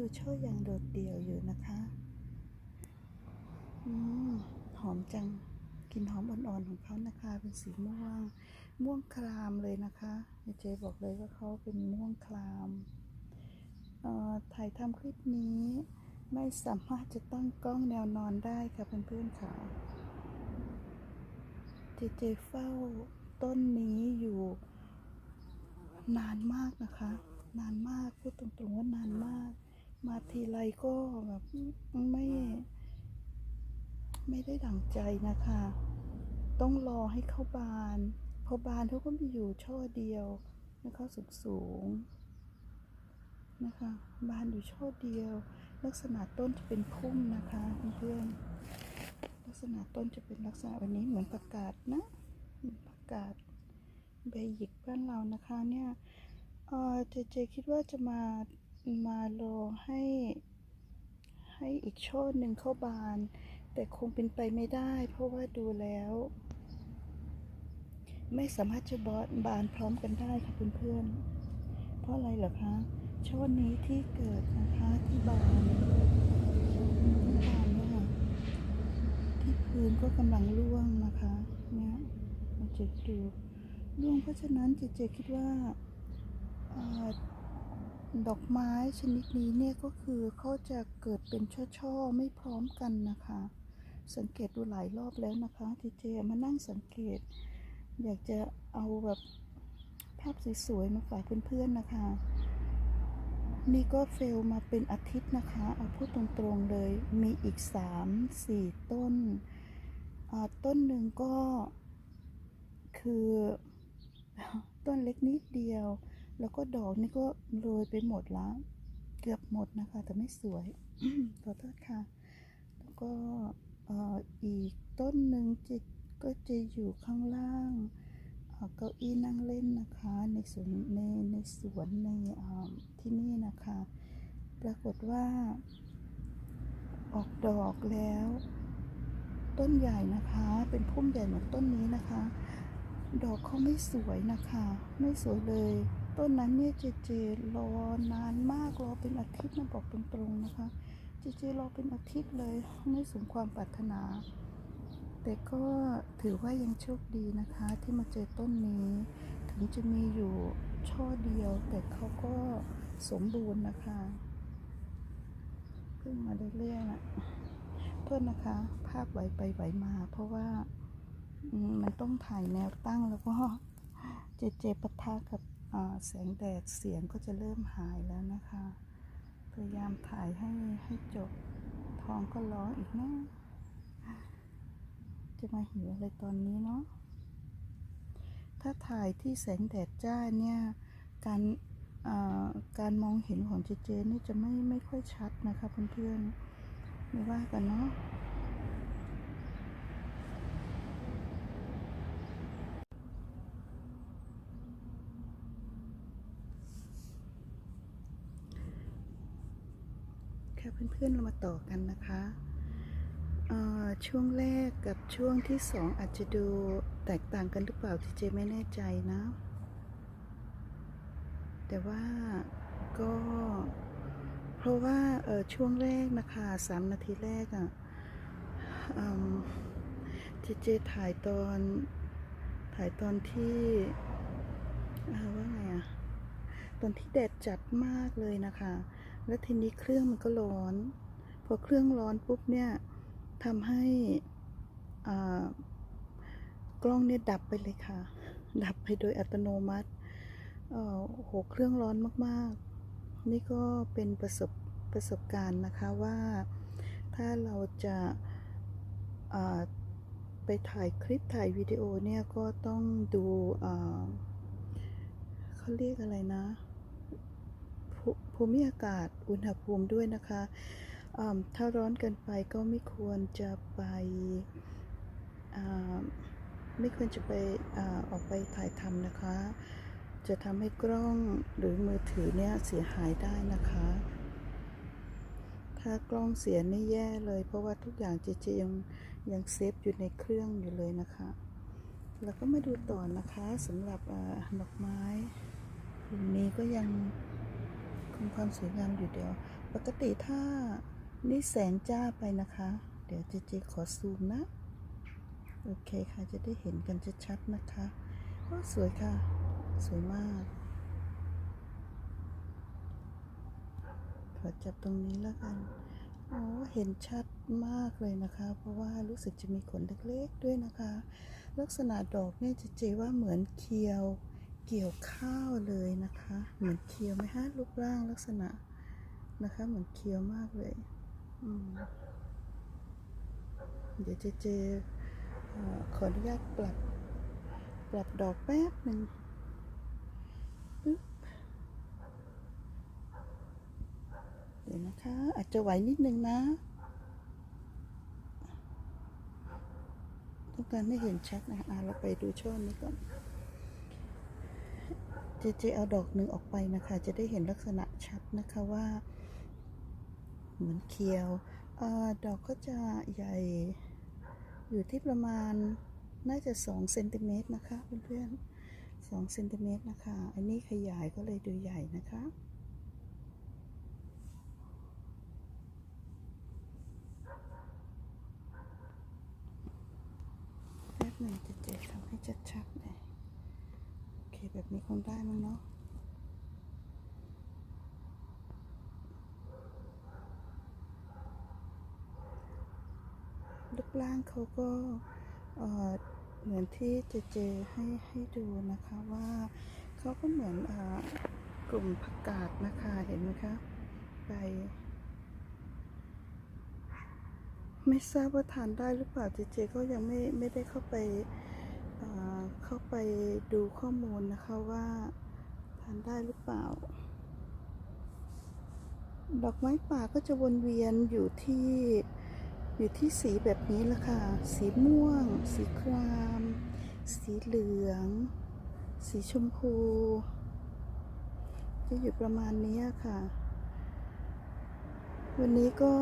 ชูช่ออย่างโดดเดี่ยวอยู่นะคะอืมหอมจังกลิ่นหอมอ่อนๆของเขานะคะ เป็นสีม่วง ม่วงครามเลยนะคะเจบอกเลยว่าเขาเป็นม่วงครามถ่ายทำคลิปนี้ไม่สามารถจะตั้งกล้องแนวนอนได้ค่ะเพื่อนๆค่ะเจเจเฝ้าต้นนี้อยู่นานมากนะคะ นานมากพูดตรงๆว่านานมาก มาทีไรก็แบบไม่ไม่ได้ดั่งใจนะคะ ต้องรอให้เข้าบาน พอบานเขาก็มีอยู่ช่อเดียวนะคะสูงสูงนะคะ บานอยู่ช่อเดียว ลักษณะต้นจะเป็นพุ่มนะคะเพื่อนลักษณะต้นจะเป็นลักษณะแบบนี้เหมือนประกาศนะเหมือนประกาศใบหยิกบ้านเรานะคะเนี่ยเออเจเจคิดว่าจะมา มารอให้ ให้อีกช่อหนึ่งเข้าบาน แต่คงเป็นไปไม่ได้ เพราะว่าดูแล้ว ไม่สามารถจะบานบานพร้อมกันได้ค่ะเพื่อนๆเพราะอะไรเหรอคะช่อนี้ที่เกิดนะคะที่บานที่บานเนี่ยค่ะที่พื้นก็กำลังร่วงนะคะเนี่ยเราจะดูร่วงเพราะฉะนั้นเจเจคิดว่าอ่อ ดอกไม้ชนิดนี้เนี่ยก็คือเขาจะเกิดเป็นช่อๆไม่พร้อมกันนะคะ สังเกตดูหลายรอบแล้วนะคะเจเจมานั่งสังเกต อยากจะเอาแบบภาพสวยๆมาฝากเพื่อนๆนะคะ นี่ก็เฟลมาเป็นอาทิตย์นะคะ เอาพูดตรงๆเลยมีอีก 3 4 ต้น ต้นหนึ่งก็คือต้นเล็กนิดเดียว แล้วก็ดอกนี่ก็โรยไปหมดแล้วเกือบหมดนะคะ แต่ไม่สวยขอโทษค่ะ แล้วก็อีกต้นหนึ่งจะก็จะอยู่ข้างล่างเก้าอี้นั่งเล่นนะคะ ในสวนในในสวนในที่นี่นะคะ ปรากฏว่า ออกดอกแล้ว ต้นใหญ่นะคะ เป็นพุ่มใหญ่เหมือนต้นนี้นะคะ ดอกเขาไม่สวยนะคะ ไม่สวยเลย ต้นนั้นเนี่ยเจเจรอนานมากรอเป็นอาทิตย์นะบอกตรงๆนะคะ เจเจรอเป็นอาทิตย์เลยไม่สมความปรารถนา แต่ก็ถือว่ายังโชคดีนะคะที่มาเจอต้นนี้ ถึงจะมีอยู่ช่อเดียว แต่เขาก็สมบูรณ์นะคะเพิ่งมาได้เรื่อยๆนะโทษนนะคะ ภาพไหวไปไหวมา เพราะว่ามันต้องถ่ายแนวตั้งแล้วก็เจเจปะทะกับ แสงแดดเสียงก็จะเริ่มหายแล้วนะคะ พยายามถ่ายให้ให้จบท้องก็ร้องอีกนะ จะมาหิวอะไรตอนนี้เนาะ ถ้าถ่ายที่แสงแดดจ้าเนี่ย การการมองเห็นของเจเจนี่จะไม่ไม่ค่อยชัดนะคะเพื่อนๆ ไม่ว่ากันเนาะ ค่ะเพื่อนๆเรามาต่อกันนะคะช่วงแรกกับช่วงที่สองอาจจะดูแตกต่างกันหรือเปล่าที่เจไม่แน่ใจนะ แต่ว่าก็เพราะว่าช่วงแรกนะคะสามนาทีแรกอะ่ะเจเจถ่ายตอนถ่ายตอนที่ว่าไงอะตอนที่แดดจัดมากเลยนะคะ แล้วทีนี้เครื่องมันก็ร้อน พอเครื่องร้อนปุ๊บเนี่ยทำให้อ่ากล้องเนี่ยดับไปเลยค่ะ ดับไปโดยอัตโนมัติเอ่อโหเครื่องร้อนมากๆ นี่ก็เป็นประสบประสบการณ์นะคะว่า ถ้าเราจะอ่าไปถ่ายคลิปถ่ายวิดีโอเนี่ยก็ต้องดูเขาเรียกอะไรนะ ภูมิอากาศอุณหภูมิด้วยนะคะอ่าถ้าร้อนเกินไปก็ไม่ควรจะไปอ่าไม่ควรจะไปอาออกไปถ่ายทำนะคะ จะทำให้กล้องหรือมือถือเนี่ยเสียหายได้นะคะ ถ้ากล้องเสียนี่แย่เลย เพราะว่าทุกอย่างเจเจยังยังเซฟอยู่ในเครื่องอยู่เลยนะคะ แล้วก็มาดูต่อนะคะสำหรับอาดอกไม้กลุ่มนี้ก็ยัง คงความสวยงามอยู่เดียว ปกติถ้านี่แสงจ้าไปนะคะ เดี๋ยวเจเจขอซูมนะ โอเคค่ะจะได้เห็นกันชัดๆนะคะโอ้สวยค่ะ สวยมาก ขอจับตรงนี้แล้วกันโอ้เห็นชัดมากเลยนะคะ เพราะว่ารู้สึกจะมีขนเล็กๆด้วยนะคะ ลักษณะดอกเนี่ยจะเจว่าเหมือนเคียว เกี่ยวข้าวเลยนะคะ เหมือนเคียวไหมฮะรูปร่างลักษณะนะคะ เหมือนเคียวมากเลยเดี๋ยวเจเจอขออนุญาตปรับ ปรับดอกแป๊บหนึ่งปึ๊บเดี๋ยวนะคะ อาจจะไหวนิดนึงนะ ต้องการให้เห็นชัดนะคะอะเราไปดูช่อนี้ก่อน เจเจเอาดอกหนึ่งออกไปนะคะ จะได้เห็นลักษณะชัดนะคะว่า เหมือนเคียวอดอกก็จะใหญ่ อยู่ที่ประมาณน่าจะ2เซนติเมตรนะคะ เพื่อนๆ2เซนติเมตรนะคะ อันนี้ขยายก็เลยดูใหญ่นะคะแป๊บหนึ่งจะเจทำให้ชัดๆเลย เคแบบนี้คงได้มั้งเนาะรูปร่างเขาก็เหมือนที่เจเจให้ให้ดูนะคะว่าเขาก็เหมือนอกลุ่มผักกาดนะคะเห็นไหมคะใบไม่ทราบว่าทานได้หรือเปล่าเจเจก็ยังไม่ไม่ได้เข้าไป เข้าไปดูข้อมูลนะคะว่าทานได้หรือเปล่า ดอกไม้ป่าก็จะวนเวียนอยู่ที่อยู่ที่สีแบบนี้ละค่ะ สีม่วง สีคราม สีเหลือง สีชมพู จะอยู่ประมาณนี้ค่ะ วันนี้ก็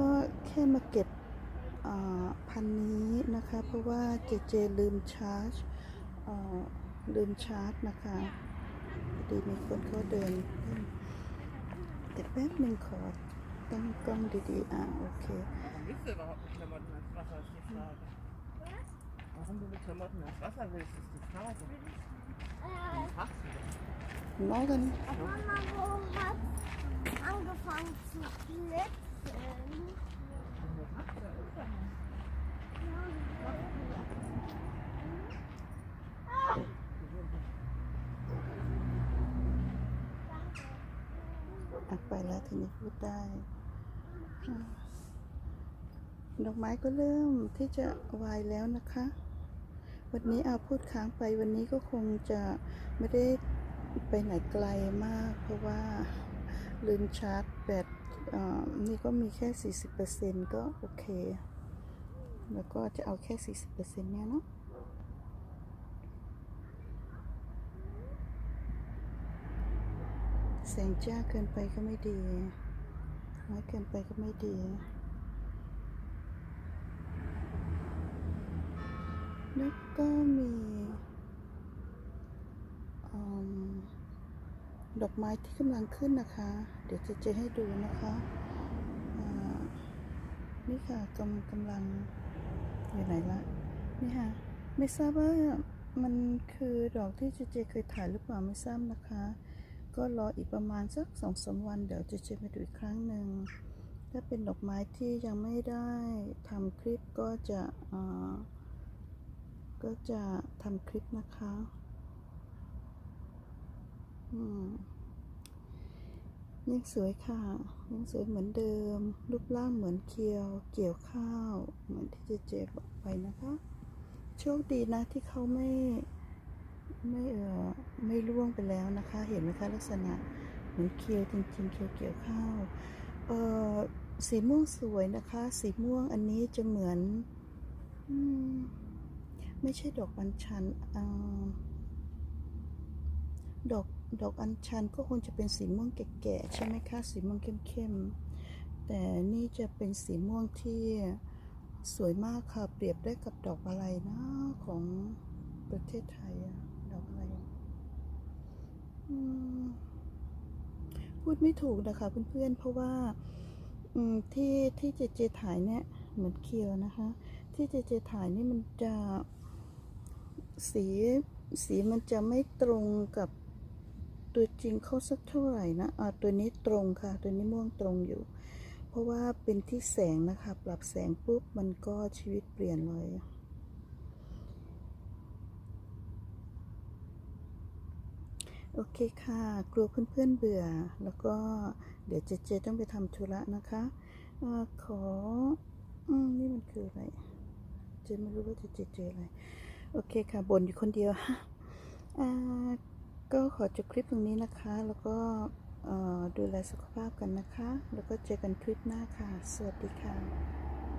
แค่มาเก็บพันนี้นะคะ เพราะว่าเจเจลืมชาร์จ อ่าลืมชาร์จนะคะดีมีคนเขาเดินแต่แป๊บหนึ่งขอตั้งกล้องดีๆ อ่าโอเค Warum willst du überhaupt mit Klamotten ins Wasser, ist die Frage. Warum du mit Klamotten ins Wasser willst, ist die Frage. Was machst du denn? น้อยกัน Mama, wo hat angefangen zu blitzen? Was machst du denn? อะไป แล้วทีนี้พูดได้อ่าดอกไม้ก็เริ่มที่จะวายแล้วนะคะ วันนี้อาพูดค้างไปวันนี้ก็คงจะไม่ได้ไปไหนไกลมาก เพราะว่าลืมชาร์จแบตนี่ก็มีแค่ 40%ก็โอเค แล้วก็จะเอาแค่ 40%เนี่ยเนาะ แสงจ้าเกินไปก็ไม่ดีน้อยเกินไปก็ไม่ดีแล้วก็มีอดอกไม้ที่กำลังขึ้นนะคะ เดี๋ยวจะเจให้ดูนะคะนี่ค่ะกำกำลังอยู่ไหนละนี่ค่ะ ไม่ทราบว่ามันคือดอกที่เจเจเคยถ่ายหรือเปล่าไม่ทราบนะคะ ก็รออีกประมาณสักสองสามวัน เดี๋ยวจะเช็คมาดูอีกครั้งหนึ่ง ถ้าเป็นดอกไม้ที่ยังไม่ได้ทำคลิปก็จะก็จะทำคลิปนะคะอืมยังสวยค่ะ ยังสวยเหมือนเดิม รูปร่างเหมือนเคียว เกี่ยวข้าว เหมือนที่เจเจบอกไปนะคะ โชคดีนะที่เขาไม่ ไม่เออไม่ร่วงไปแล้วนะคะ เห็นไหมคะลักษณะเหมือนเคียวจริงๆเคียวเกี่ยวข้าวเออสีม่วงสวยนะคะ สีม่วงอันนี้จะเหมือนอไม่ใช่ดอกอัญชันอ่าดอกดอกอัญชันก็คงจะเป็นสีม่วงแก่ๆใช่ไหมคะสีม่วงเข้มๆแต่นี่จะเป็นสีม่วงที่สวยมากค่ะ เปรียบได้กับดอกอะไรนะของประเทศไทยอะ ดอกอะไรพูดไม่ถูกนะคะเพื่อนๆ เพราะว่าที่ที่เจเจถ่ายเนี่ยเหมือนเคียวนะคะ ที่เจเจถ่ายนี่มันจะสีสีมันจะไม่ตรงกับตัวจริงเขาสักเท่าไหร่นะอ่าตัวนี้ตรงค่ะ ตัวนี้ม่วงตรงอยู่ เพราะว่าเป็นที่แสงนะคะ ปรับแสงปุ๊บมันก็ชีวิตเปลี่ยนเลย โอเคค่ะ กลัวเพื่อนๆเบื่อ แล้วก็เดี๋ยวเจเจต้องไปทำธุระนะคะอขออืมนี่มันคืออะไร เจไม่รู้ว่าจะเจเจอะไร โอเคค่ะบ่นอยู่คนเดียวอ่าก็ขอจบคลิปตรงนี้นะคะ แล้วก็ดูแลสุขภาพกันนะคะ แล้วก็เจอกันคลิปหน้าค่ะ สวัสดีค่ะ